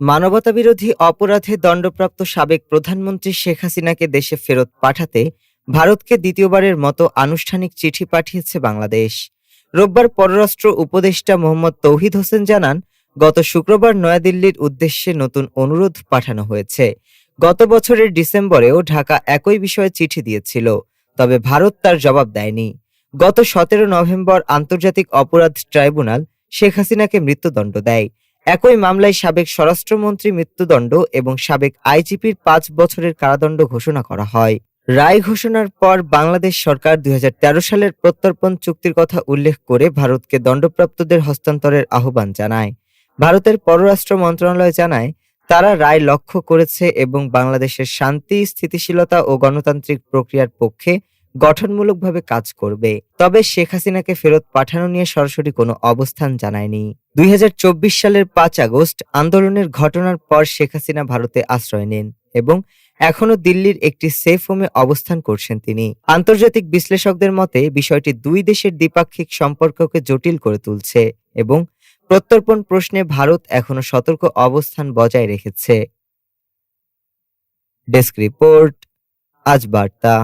মানবতাবিরোধী অপরাধে দণ্ডপ্রাপ্ত সাবেক প্রধানমন্ত্রী শেখ হাসিনাকে দেশে ফেরত পাঠাতে ভারতকে দ্বিতীয়বারের মতো আনুষ্ঠানিক চিঠি পাঠিয়েছে বাংলাদেশ। রোববার পররাষ্ট্র উপদেষ্টা মোহাম্মদ তৌহিদ হোসেন জানান, গত শুক্রবার নয়াদিল্লির উদ্দেশ্যে নতুন অনুরোধ পাঠানো হয়েছে। গত বছরের ডিসেম্বরেও ঢাকা একই বিষয়ে চিঠি দিয়েছিল, তবে ভারত তার জবাব দেয়নি। গত সতেরো নভেম্বর আন্তর্জাতিক অপরাধ ট্রাইব্যুনাল শেখ হাসিনাকে মৃত্যুদণ্ড দেয়। একই মামলায় সাবেক স্বরাষ্ট্রমন্ত্রী মৃত্যুদণ্ড এবং সাবেক আইজিপির পাঁচ বছরের কারাদণ্ড ঘোষণা করা হয়। রায় ঘোষণার পর বাংলাদেশ সরকার দুই হাজার তেরো সালের প্রত্যর্পণ চুক্তির কথা উল্লেখ করে ভারতকে দণ্ডপ্রাপ্তদের হস্তান্তরের আহ্বান জানায়। ভারতের পররাষ্ট্র মন্ত্রণালয় জানায়, তারা রায় লক্ষ্য করেছে এবং বাংলাদেশের শান্তি, স্থিতিশীলতা ও গণতান্ত্রিক প্রক্রিয়ার পক্ষে গঠনমূলকভাবে কাজ করবে। তবে শেখ হাসিনাকে ফেরত পাঠানো নিয়ে সরাসরি কোনো অবস্থান জানায়নি। দুই হাজার চব্বিশ সালের পাঁচ আগস্ট আন্দোলনের ঘটনার পর শেখ হাসিনা ভারতে আশ্রয় নেন এবং এখনও দিল্লির একটি সেফ হোমে অবস্থান করছেন তিনি। আন্তর্জাতিক বিশ্লেষকদের মতে, বিষয়টি দুই দেশের দ্বিপাক্ষিক সম্পর্ককে জটিল করে তুলছে এবং প্রত্যর্পণ প্রশ্নে ভারত এখনও সতর্ক অবস্থান বজায় রেখেছে। ডেস্ক রিপোর্ট, আজ বার্তা।